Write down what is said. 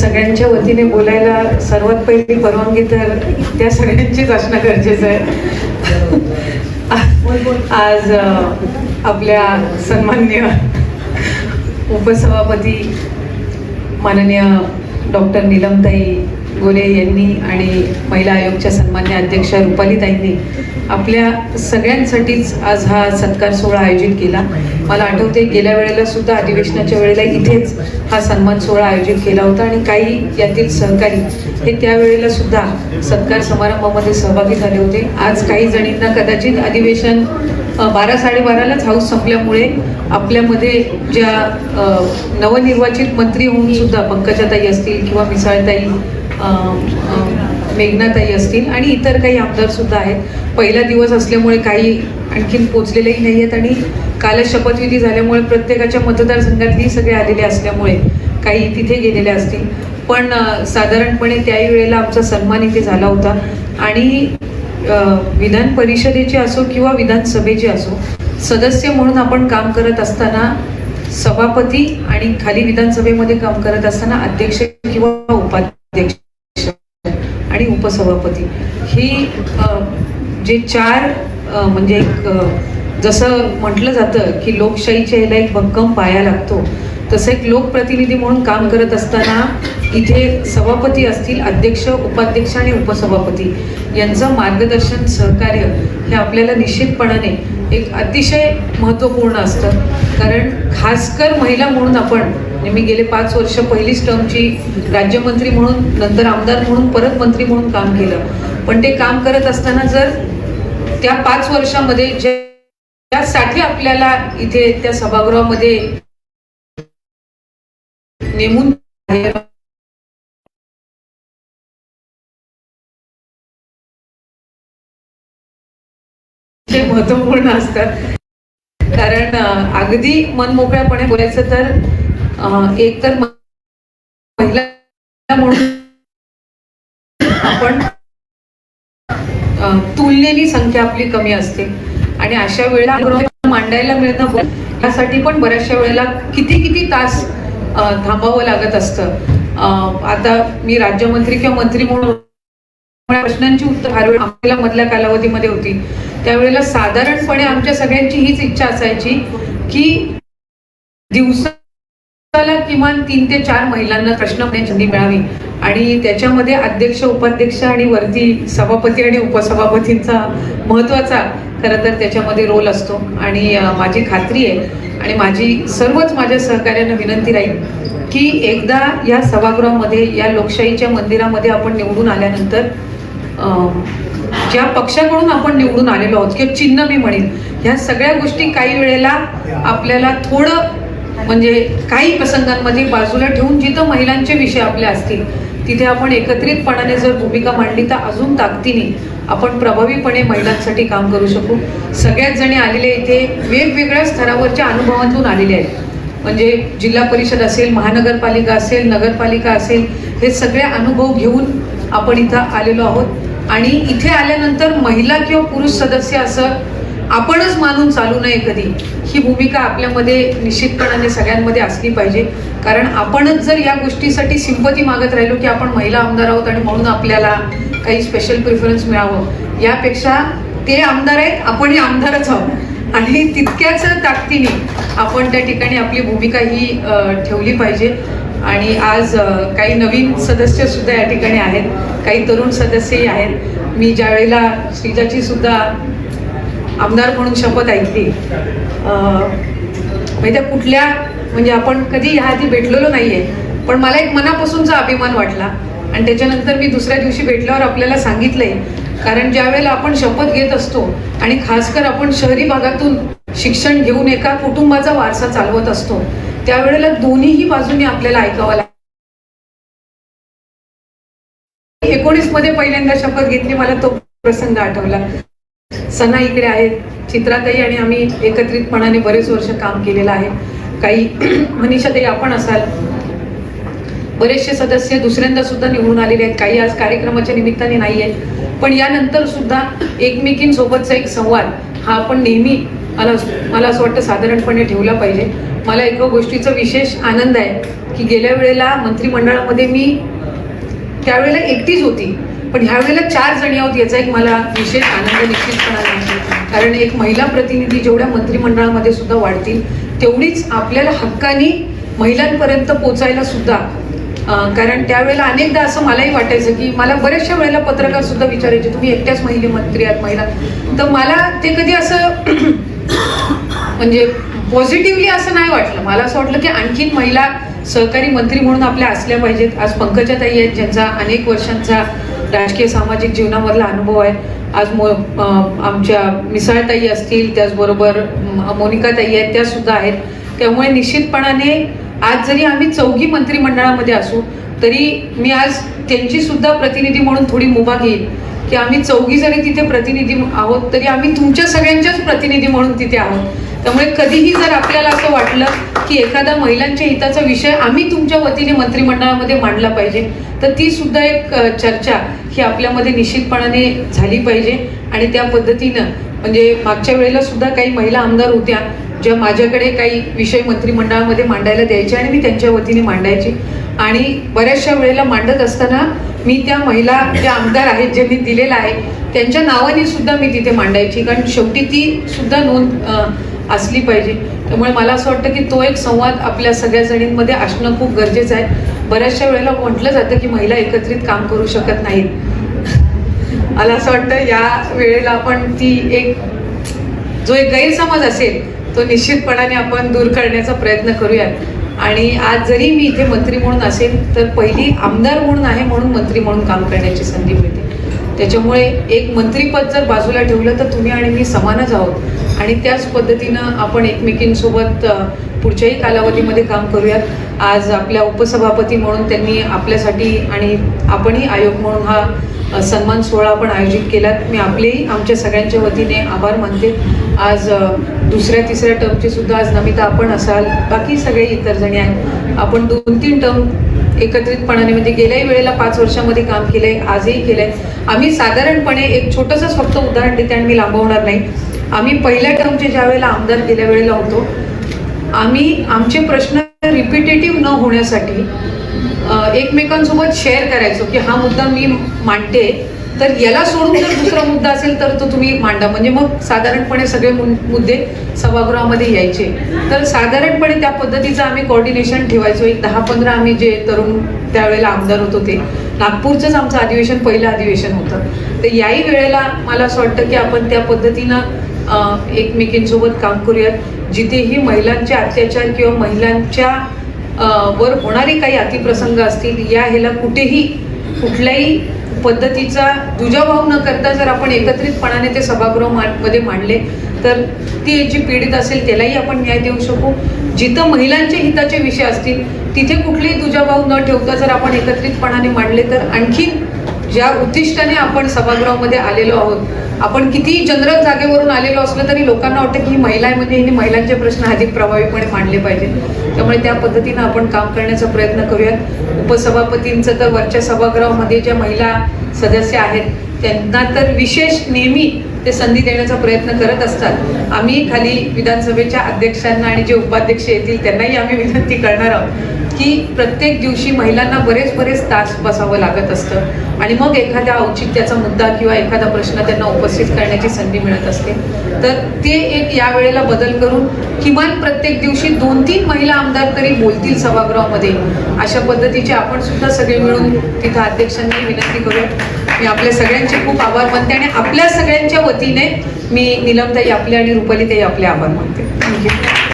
सगळ्यांच्या वतीने बोलायला सर्वात पहिली परवानगी तर त्या सगळ्यांचीच असणं गरजेचं आहे. आज आपल्या सन्मान्य उपसभापती माननीय डॉक्टर नीलमताई गोले यांनी आणि महिला आयोगच्या सन्मान्य अध्यक्षा रुपालीताईंनी आपल्या सगळ्यांसाठीच आज हा सत्कार सोहळा आयोजित केला. मला आठवते गेल्या वेळेला सुद्धा अधिवेशनाच्या वेळेला इथेच हा सन्मान सोहळा आयोजित केला होता आणि काही यातील सहकारी हे त्यावेळेला सुद्धा सत्कार समारंभामध्ये सहभागी झाले होते. आज काही जणींना कदाचित अधिवेशन बारा साडेबारालाच हाऊस संपल्यामुळे आपल्यामध्ये ज्या नवनिर्वाचित मंत्री होऊन सुद्धा पंकजाताई असतील किंवा मिसाळताई मेघनाताई असतील आणि इतर काही आमदारसुद्धा आहेत. पहिला दिवस असल्यामुळे काही आणखीन पोचलेलेही नाही आहेत आणि कालच शपथविधी झाल्यामुळे प्रत्येकाच्या मतदारसंघातही सगळे आलेले असल्यामुळे काही तिथे गेलेले असतील. पण साधारणपणे त्याही वेळेला आमचा सन्मान इथे झाला होता. आणि विधान परिषदेची असो किंवा विधानसभेचे असो सदस्य म्हणून आपण काम करत असताना सभापती आणि खाली विधानसभेमध्ये काम करत असताना अध्यक्ष किंवा उपसभापती. ही जे चार म्हणजे एक जसं म्हटलं जातं की लोकशाहीच्या ह्याला एक भक्कम पाया लागतो तसं एक लोकप्रतिनिधी म्हणून काम करत असताना इथे सभापती असतील अध्यक्ष उपाध्यक्ष आणि उपसभापती. यांचं मार्गदर्शन सहकार्य हे आपल्याला निश्चितपणाने एक अतिशय महत्त्वपूर्ण असतं. कारण खासकर महिला म्हणून आपण आणि मी गेले पाच वर्ष पहिलीच टर्मची राज्यमंत्री म्हणून नंतर आमदार म्हणून परत मंत्री म्हणून काम केलं. पण ते काम करत असताना जर त्या पाच वर्षामध्ये जे त्यासाठी आपल्याला इथे त्या सभागृहामध्ये नेमून ते महत्त्वपूर्ण असतात. कारण अगदी अगदी मनमोकळ्यापणे बोलायचं तर एक तर महिला म्हणून आपण तुलनेनी संख्या आपली कमी असते. आणि अशा वेळेला मांडायला मिळणं यासाठी पण बऱ्याचशा वेळेला किती किती तास थांबावं लागत असतं. आता मी राज्यमंत्री किंवा मंत्री म्हणून प्रश्नांची उत्तर हर वेळ आपल्या मधल्या कालावधीमध्ये होती. त्यावेळेला साधारणपणे आमच्या सगळ्यांची हीच इच्छा असायची की दिवसा किमान तीन ते चार महिलांना प्रश्न संधी मिळावी. आणि त्याच्यामध्ये अध्यक्ष उपाध्यक्ष आणि वरती सभापती आणि उपसभापतींचा महत्त्वाचा खरं तर त्याच्यामध्ये रोल असतो. आणि माझी खात्री आहे आणि माझी सर्वच माझ्या सहकार्यांना विनंती राहील की एकदा या सभागृहामध्ये या लोकशाहीच्या मंदिरामध्ये आपण निवडून आल्यानंतर ज्या पक्षाकडून आपण निवडून आलेलो आहोत किंवा चिन्ह मी म्हणेन ह्या सगळ्या गोष्टी काही वेळेला आपल्याला थोडं म्हणजे काही प्रसंगांमध्ये बाजूला ठेवून जिथं महिलांचे विषय आपले असतील तिथे आपण एकत्रितपणाने जर भूमिका मांडली तर अजून ताकदीने आपण प्रभावीपणे महिलांसाठी काम करू शकू. सगळ्याच जणी आलेले इथे वेगवेगळ्या स्तरावरच्या अनुभवातून आलेले आहेत. म्हणजे जिल्हा परिषद असेल महानगरपालिका असेल नगरपालिका असेल हे सगळे अनुभव घेऊन आपण इथं आलेलो आहोत. आणि इथे आल्यानंतर महिला किंवा पुरुष सदस्य असं आपणच मानून चालू नये कधी. ही भूमिका आपल्यामध्ये निश्चितपणाने सगळ्यांमध्ये असली पाहिजे. कारण आपणच जर या गोष्टीसाठी सिंपती मागत राहिलो की आपण महिला आमदार आहोत आणि म्हणून आपल्याला काही स्पेशल प्रिफरन्स मिळावं. यापेक्षा ते आमदार आहेत आपणही आमदारच आहोत. आणि तितक्याच ताकदीने आपण त्या ठिकाणी आपली भूमिका ही ठेवली पाहिजे. आणि आज काही नवीन सदस्य सुद्धा या ठिकाणी आहेत. काही तरुण सदस्यही आहेत. मी ज्या वेळेला श्रीजाची सुद्धा आमदार म्हणून शपथ ऐकली. म्हणजे त्या कुठल्या म्हणजे आपण कधी ह्या आधी भेटलेलो नाहीये पण मला एक मनापासूनचा अभिमान वाटला. आणि त्याच्यानंतर मी दुसऱ्या दिवशी भेटल्यावर आपल्याला सांगितलंय कारण ज्या वेळेला आपण शपथ घेत असतो आणि खासकर आपण शहरी भागातून शिक्षण घेऊन एका कुटुंबाचा वारसा चालवत असतो त्यावेळेला दोन्हीही बाजूने आपल्याला ऐकावं लागतं. एकोणीसमध्ये पहिल्यांदा शपथ घेतली मला तो प्रसंग आठवला. सना इकडे आहेत. चित्राताई आणि आम्ही एकत्रितपणाने बरेच वर्ष काम केलेलं आहे. काही मनीषाताई आपण असाल. बरेचसे सदस्य दुसऱ्यांदा सुद्धा निवडून आलेले आहेत. काही आज कार्यक्रमाच्या निमित्ताने नाही आहेत पण यानंतर सुद्धा एकमेकींसोबतचा एक संवाद हा आपण नेहमी मला मला असं वाटतं साधारणपणे ठेवला पाहिजे. मला एका गोष्टीचा विशेष आनंद आहे की गेल्या वेळेला मंत्रिमंडळामध्ये मी त्यावेळेला एकटीच होती. पण ह्या वेळेला चार जणी आहोत याचा एक मला विशेष आनंद निश्चितपणा आहे कारण एक महिला प्रतिनिधी जेवढ्या मंत्रिमंडळामध्ये सुद्धा वाढतील तेवढीच आपल्याला हक्कानी महिलांपर्यंत पोचायला सुद्धा कारण त्यावेळेला अनेकदा असं मलाही वाटायचं की मला बऱ्याचशा वेळेला पत्रकार सुद्धा विचारायचे तुम्ही एकट्याच महिला मंत्री आहात महिला. तर मला ते कधी असं म्हणजे पॉझिटिव्हली असं नाही वाटलं. मला असं वाटलं की आणखीन महिला सहकारी मंत्री म्हणून आपल्या असल्या पाहिजेत. आज पंकजाताई आहेत ज्यांचा अनेक वर्षांचा राजकीय सामाजिक जीवनामधला अनुभव आहे. आज मो आमच्या मिसाळताई असतील त्याचबरोबर मोनिका मोनिकाताई आहेत त्या सुद्धा आहेत. त्यामुळे निश्चितपणाने आज जरी आम्ही चौघी मंत्रिमंडळामध्ये असू तरी मी आज त्यांची सुद्धा प्रतिनिधी म्हणून थोडी मुभा घेईन. की आम्ही चौघी जरी तिथे प्रतिनिधी आहोत तरी आम्ही तुमच्या सगळ्यांच्याच प्रतिनिधी म्हणून तिथे आहोत. त्यामुळे कधीही जर आपल्याला असं वाटलं की एखादा महिलांच्या हिताचा विषय आम्ही तुमच्या वतीने मंत्रिमंडळामध्ये मांडला पाहिजे तर ती सुद्धा एक चर्चा ही आपल्यामध्ये निश्चितपणाने झाली पाहिजे. आणि त्या पद्धतीनं म्हणजे मागच्या वेळेला सुद्धा काही महिला आमदार होत्या ज्या माझ्याकडे काही विषय मंत्रिमंडळामध्ये मांडायला द्यायचे आणि मी त्यांच्या वतीने मांडायची. आणि बऱ्याचशा वेळेला मांडत असताना मी त्या महिला ज्या आमदार आहेत ज्यांनी दिलेला आहे त्यांच्या नावाने सुद्धा मी तिथे मांडायची. कारण शेवटी ती सुद्धा नोंद असली पाहिजे. त्यामुळे मला असं वाटतं की तो एक संवाद आपल्या सगळ्या जणींमध्ये असणं खूप गरजेचं आहे. बऱ्याचशा वेळेला म्हटलं जातं की महिला एकत्रित काम करू शकत नाहीत. मला असं वाटतं या वेळेला आपण ती एक जो एक गैरसमज असेल तो निश्चितपणाने आपण दूर करण्याचा प्रयत्न करूयात. आणि आज जरी मी इथे मंत्री म्हणून असेल तर पहिली आमदार म्हणून आहे म्हणून मंत्री म्हणून काम करण्याची संधी मिळते. त्याच्यामुळे एक मंत्रीपद जर बाजूला ठेवलं तर तुम्ही आणि मी समानच आहोत. आणि त्याच पद्धतीनं आपण एकमेकींसोबत पुढच्याही कालावधीमध्ये काम करूयात. आज आपल्या उपसभापती म्हणून त्यांनी आपल्यासाठी आणि आपणही आयोग म्हणून हा सन्मान सोहळा आपण आयोजित केलात. मी आपलेही आमच्या सगळ्यांच्या वतीने आभार मानते. आज दुसऱ्या तिसऱ्या टर्मचे सुद्धा आज नमिता आपण असाल. बाकी सगळे इतर जणी आहेत. आपण दोन तीन टर्म एकत्रितपणाने म्हणजे गेल्याही वेळेला पाच वर्षामध्ये काम केलंय आजही केलंय. आम्ही साधारणपणे एक छोटंसंच फक्त उदाहरण देते आणि मी लांबवणार नाही. आम्ही पहिल्या टर्मचे ज्या वेळेला आमदार गेल्या वेळेला होतो आम्ही आमचे प्रश्न रिपिटेटिव्ह न होण्यासाठी एकमेकांसोबत शेअर करायचो की हा मुद्दा मी मांडते तर याला सोडून जर दुसरा मुद्दा असेल तर तो तुम्ही मांडा. म्हणजे मग साधारणपणे सगळे मु- मुद्दे सभागृहामध्ये यायचे. तर साधारणपणे त्या पद्धतीचं आम्ही कोऑर्डिनेशन ठेवायचो. एक दहा पंधरा आम्ही जे तरुण त्यावेळेला आमदार होतो ते नागपूरचंच आमचं अधिवेशन पहिलं अधिवेशन होतं. तर याही वेळेला मला असं वाटतं की आपण त्या पद्धतीनं एकमेकींसोबत काम करूयात. जिथेही महिलांचे अत्याचार किंवा महिलांच्या वर होणारे काही अतिप्रसंग असतील या ह्याला कुठेही कुठल्याही पद्धतीचा दुजाभाव न करता जर आपण एकत्रितपणाने ते सभागृहमध्ये मांडले तर ती जी पीडित असेल त्यालाही आपण न्याय देऊ शकू. जिथं महिलांच्या हिताचे विषय असतील तिथे कुठलेही दुजाभाव न ठेवता जर आपण एकत्रितपणाने मांडले तर आणखीन ज्या उद्दिष्टाने आपण सभागृहामध्ये आलेलो आहोत आपण कितीही जनरल जागेवरून आलेलो असलो तरी लोकांना वाटतं की ही महिला आहे म्हणजे हिने महिलांचे प्रश्न अधिक प्रभावीपणे मांडले पाहिजेत. त्यामुळे त्या पद्धतीनं आपण काम करण्याचा प्रयत्न करूयात. उपसभापतींचं तर वरच्या सभागृहामध्ये ज्या महिला सदस्य आहेत त्यांना तर विशेष नेहमी ते संधी देण्याचा प्रयत्न करत असतात. आम्ही खाली विधानसभेच्या अध्यक्षांना आणि जे उपाध्यक्ष येतील त्यांनाही आम्ही विनंती करणार आहोत. की प्रत्येक दिवशी महिलांना बरेच बरेच तास बसावं लागत असतं. आणि मग एखाद्या औचित्याचा मुद्दा किंवा एखादा प्रश्न त्यांना उपस्थित करण्याची संधी मिळत असते. तर ते एक या वेळेला बदल करून किमान प्रत्येक दिवशी दोन तीन महिला आमदार तरी बोलतील सभागृहामध्ये. अशा पद्धतीचे आपण सुद्धा सगळे मिळून तिथं अध्यक्षांनी विनंती करूया. मी आपल्या सगळ्यांचे खूप आभार मानते आणि आपल्या सगळ्यांच्या वतीने मी निलमताई आपले आणि रुपालीताई आपले आभार मानते. थँक्यू